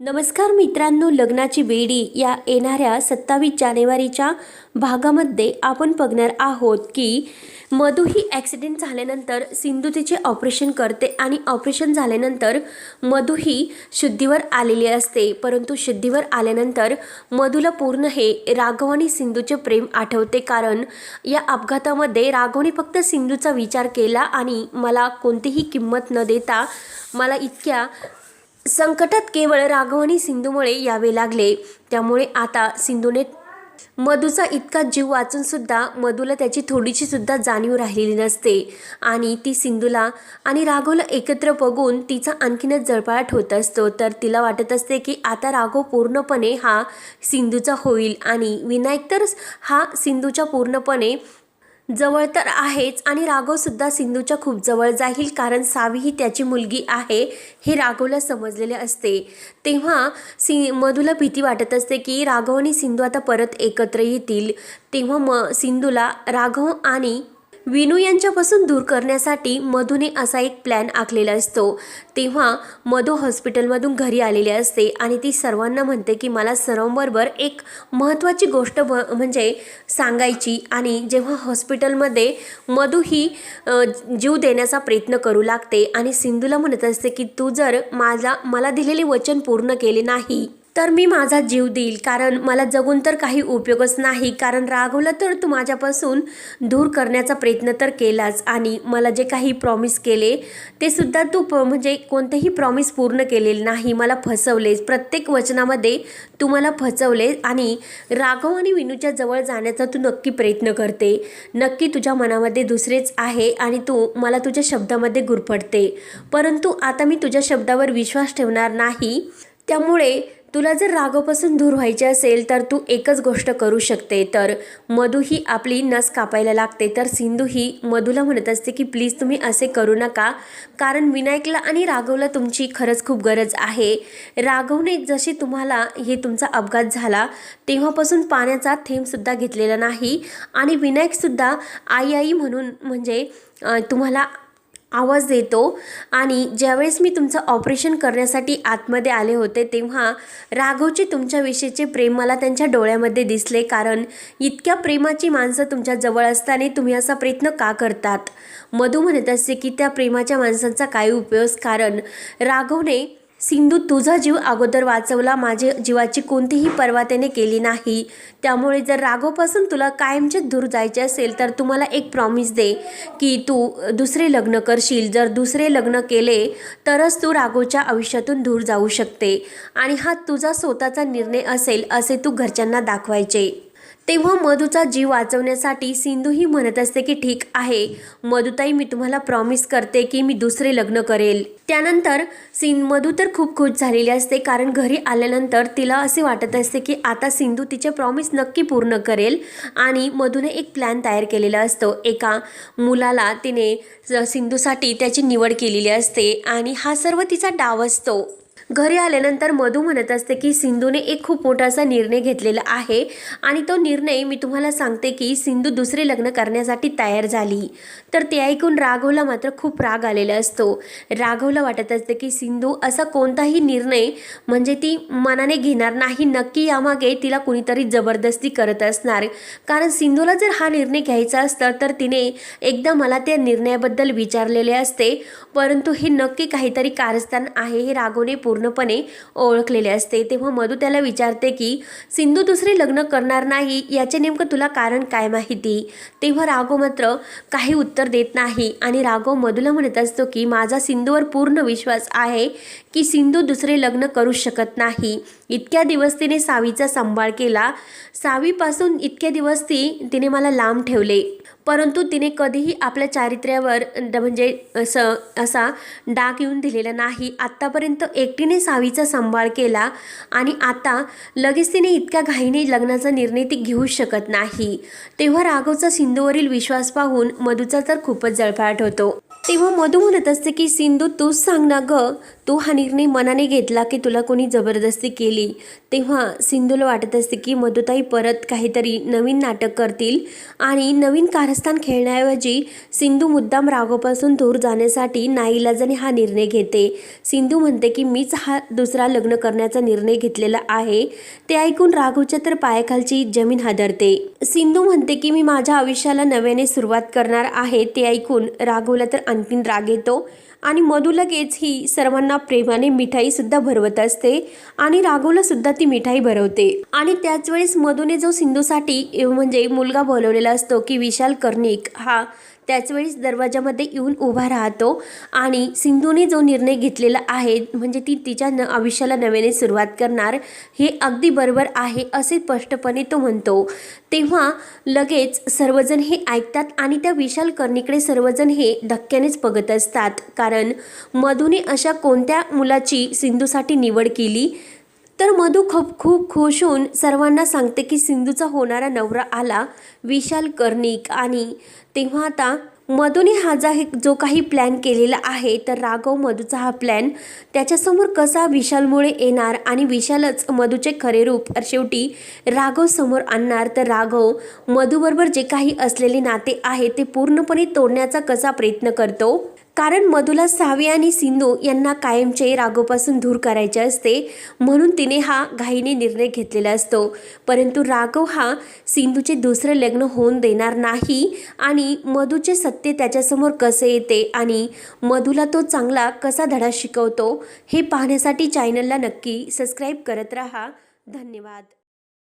नमस्कार मित्रांनो लग्नाची बेडी या येणाऱ्या सत्तावीस जानेवारीच्या भागामध्ये आपण बघणार आहोत की मधू ही ॲक्सिडेंट झाल्यानंतर सिंधू तिचे ऑपरेशन करते आणि ऑपरेशन झाल्यानंतर मधू ही शुद्धीवर आलेली असते. परंतु शुद्धीवर आल्यानंतर मधूला पूर्ण हे राघव आणि सिंधूचे प्रेम आठवते कारण या अपघातामध्ये राघवने फक्त सिंधूचा विचार केला आणि मला कोणतीही किंमत न देता मला इतक्या संकटात केवळ राघव आणि सिंधूमुळे यावे लागले. त्यामुळे आता सिंधूने मधूचा इतका जीव वाचून सुद्धा मधूला त्याची थोडीशी सुद्धा जाणीव राहिलेली नसते. आणि ती सिंधूला आणि राघवला एकत्र बघून तिचा आणखीनच जळपाट होत असतो. तर तिला वाटत असते की आता राघव पूर्णपणे हा सिंधूचा होईल. आणि विनायक तर हा सिंधूच्या पूर्णपणे जवळ तर आहेच आणि राघवसुद्धा सिंधूच्या खूप जवळ जाईल कारण सावी ही त्याची मुलगी आहे हे राघवला समजलेले असते. तेव्हा सि मधूला भीती वाटत असते की राघव आणि सिंधू आता परत एकत्र येतील. तेव्हा म सिंधूला राघव आणि विनू यांच्यापासून दूर करण्यासाठी मधूने असा एक प्लॅन आखलेला असतो. तेव्हा मधू हॉस्पिटलमधून घरी आलेली असते आणि ती सर्वांना म्हणते की मला सर्वांबरोबर एक महत्त्वाची गोष्ट ब म्हणजे सांगायची आणि जेव्हा हॉस्पिटलमध्ये मधू ही जीव देण्याचा प्रयत्न करू लागते आणि सिंधूला म्हणत असते की तू जर माझा मला दिलेले वचन पूर्ण केले नाही. तर मी माझा जीव देईल. कारण मला जगून तर काही उपयोगच नाही. कारण रागवलं तर तू माझ्यापासून दूर करण्याचा प्रयत्न तर केलाच आणि मला जे काही प्रॉमिस केले ते सुद्धा तू प म्हणजे कोणतेही प्रॉमिस पूर्ण केलेले नाही. मला फसवलेस. प्रत्येक वचनामध्ये तू मला फसवले आणि राघव आणि विनूच्या जवळ जाण्याचा तू नक्की प्रयत्न करते. नक्की तुझ्या मनामध्ये दुसरेच आहे आणि तू मला तुझ्या शब्दामध्ये गुरफटते. परंतु आता मी तुझ्या शब्दावर विश्वास ठेवणार नाही. त्यामुळे तुला जर रागापासून दूर व्हायचे असेल तर तू एकच गोष्ट करू शकते. तर मधू ही आपली नस कापायला लागते. तर सिंधू ही मधूला म्हणत असते की प्लीज तुम्ही असे करू नका. कारण विनायकला आणि राघवला तुमची खरंच खूप गरज आहे. राघवने जशी तुम्हाला हे तुमचा अपघात झाला तेव्हापासून पाण्याचा थेंबसुद्धा घेतलेला नाही. आणि विनायकसुद्धा आई आई म्हणून म्हणजे तुम्हाला आवाज देतो. आणि ज्यावेळेस मी तुमचं ऑपरेशन करण्यासाठी आतमध्ये आले होते तेव्हा राघवचे तुमच्याविषयीचे प्रेम मला त्यांच्या डोळ्यामध्ये दिसले कारण इतक्या प्रेमाची माणसं तुमच्या जवळ असताना तुम्ही असा प्रयत्न का करतात? मधू म्हणत असते की त्या प्रेमाच्या माणसांचा काही उपयोग कारण राघवने सिंधू तुझा जीव अगोदर वाचवला. माझ्या जीवाची कोणतीही पर्वा त्याने केली नाही. त्यामुळे जर राघवपासून तुला कायमचे दूर जायचे असेल तर तू मला एक प्रॉमिस दे की तू दुसरे लग्न करशील. जर दुसरे लग्न केले तरच तू राघवच्या आयुष्यातून दूर जाऊ शकते. आणि हा तुझा स्वतःचा निर्णय असेल असे तू घरच्यांना दाखवायचे. तेव्हा मधूचा जीव वाचवण्यासाठी सिंधूही म्हणत असते की ठीक आहे. मधुताई मी तुम्हाला प्रॉमिस करते की मी दुसरे लग्न करेल. त्यानंतर सिं मधू तर खूप खुश झालेली असते कारण घरी आल्यानंतर तिला असे वाटत असते की आता सिंधू तिचे प्रॉमिस नक्की पूर्ण करेल. आणि मधूने एक प्लॅन तयार केलेला असतो. एका मुलाला तिने स- सिंधूसाठी त्याची निवड केलेली असते आणि हा सर्व तिचा डाव असतो. घरी आल्यानंतर मधू म्हणत असते की सिंधूने एक खूप मोठा असा निर्णय घेतलेला आहे आणि तो निर्णय मी तुम्हाला सांगते की सिंधू दुसरे लग्न करण्यासाठी तयार झाली. तर ते ऐकून राघवला मात्र खूप राग आलेला असतो. राघवला वाटत असते की सिंधू असा कोणताही निर्णय म्हणजे ती मनाने घेणार नाही. नक्की यामागे तिला कुणीतरी जबरदस्ती करत असणार. कारण सिंधूला जर हा निर्णय घ्यायचा असता तर तिने एकदा मला त्या निर्णयाबद्दल विचारलेले असते. परंतु हे नक्की काहीतरी कारस्थान आहे हे राघवने पूर्ण पूर्णपणे ओळखलेले असते. तेव्हा मधू त्याला विचारते की सिंधू दुसरे लग्न करणार नाही याचे नेमकं तुला कारण काय माहिती? तेव्हा राघव मात्र काही उत्तर देत नाही आणि राघव मधूला म्हणत असतो की माझा सिंधूवर पूर्ण विश्वास आहे की सिंधू दुसरे लग्न करू शकत नाही. इतक्या दिवस तिने सावीचा सांभाळ केला. सावीपासून इतक्या दिवस ती तिने मला लांब ठेवले. परंतु तिने कधीही आपल्या चारित्र्यावर म्हणजे असं असा डाग येऊन दिलेला नाही. आत्तापर्यंत एकटीने सावीचा सांभाळ केला आणि आता लगेच तिने इतक्या घाईने लग्नाचा निर्णय ती घेऊ शकत नाही. तेव्हा राघवचा सिंधूवरील विश्वास पाहून मधूचा तर खूपच जळफाट होतो. तेव्हा मधू म्हणत असते की सिंधू तूच सांग ना ग. तू हा निर्णय मनाने घेतला की तुला कोणी जबरदस्ती केली? तेव्हा सिंधूला वाटत असते की मधुताई परत काहीतरी नवीन नाटक करतील आणि नवीन कारस्थान खेळण्याऐवजी सिंधू मुद्दाम राघोपासून दूर जाण्यासाठी नाईलाजाने हा निर्णय घेते. सिंधू म्हणते की मीच हा दुसरा लग्न करण्याचा निर्णय घेतलेला आहे. ते ऐकून राघवच्या तर पायाखालची जमीन हादरते. सिंधू म्हणते की मी माझ्या आयुष्याला नव्याने सुरुवात करणार आहे. ते ऐकून राघवला तर आणखीन राग येतो. आणि मधू लगेच ही सर्वांना प्रेमाने मिठाई सुद्धा भरवत असते आणि राघवला सुद्धा ती मिठाई भरवते. आणि त्याच वेळेस मधूने जो सिंधूसाठी म्हणजे मुलगा बोलवलेला असतो की विशाल कर्णिक हा त्याचवेळीच दरवाजामध्ये येऊन उभा राहतो आणि सिंधूने जो निर्णय घेतलेला आहे म्हणजे ती तिच्या न आयुष्याला नव्याने सुरुवात करणार हे अगदी बरोबर आहे असे स्पष्टपणे तो म्हणतो. तेव्हा लगेच सर्वजण हे ऐकतात आणि त्या विशाल कर्णीकडे सर्वजण हे धक्क्यानेच बघत असतात. कारण मधूने अशा कोणत्या मुलाची सिंधूसाठी निवड केली? तर मधू खूप खूप खुश होऊन सर्वांना सांगते की सिंधूचा होणारा नवरा आला विशाल कर्णिक. आणि तेव्हा आता मधूने हा जा जो काही प्लॅन केलेला आहे तर राघव मधूचा हा प्लॅन त्याच्यासमोर कसा विशालमुळे येणार आणि विशालच मधूचे खरे रूप शेवटी राघव समोर आणणार तर राघव मधूबरोबर जे काही असलेले नाते आहे ते पूर्णपणे तोडण्याचा कसा प्रयत्न करतो? कारण मधुला सावी आणि सिंधू यांना कायमचे राघवपासून दूर करायचे असते म्हणून तिने हा घाईने निर्णय घेतलेला असतो. परंतु राघव हा सिंधूचे दुसरं लग्न होऊन देणार नाही आणि मधूचे सत्य त्याच्यासमोर कसे येते आणि मधूला तो चांगला कसा धडा शिकवतो हे पाहण्यासाठी चॅनलला नक्की सबस्क्राईब करत राहा. धन्यवाद.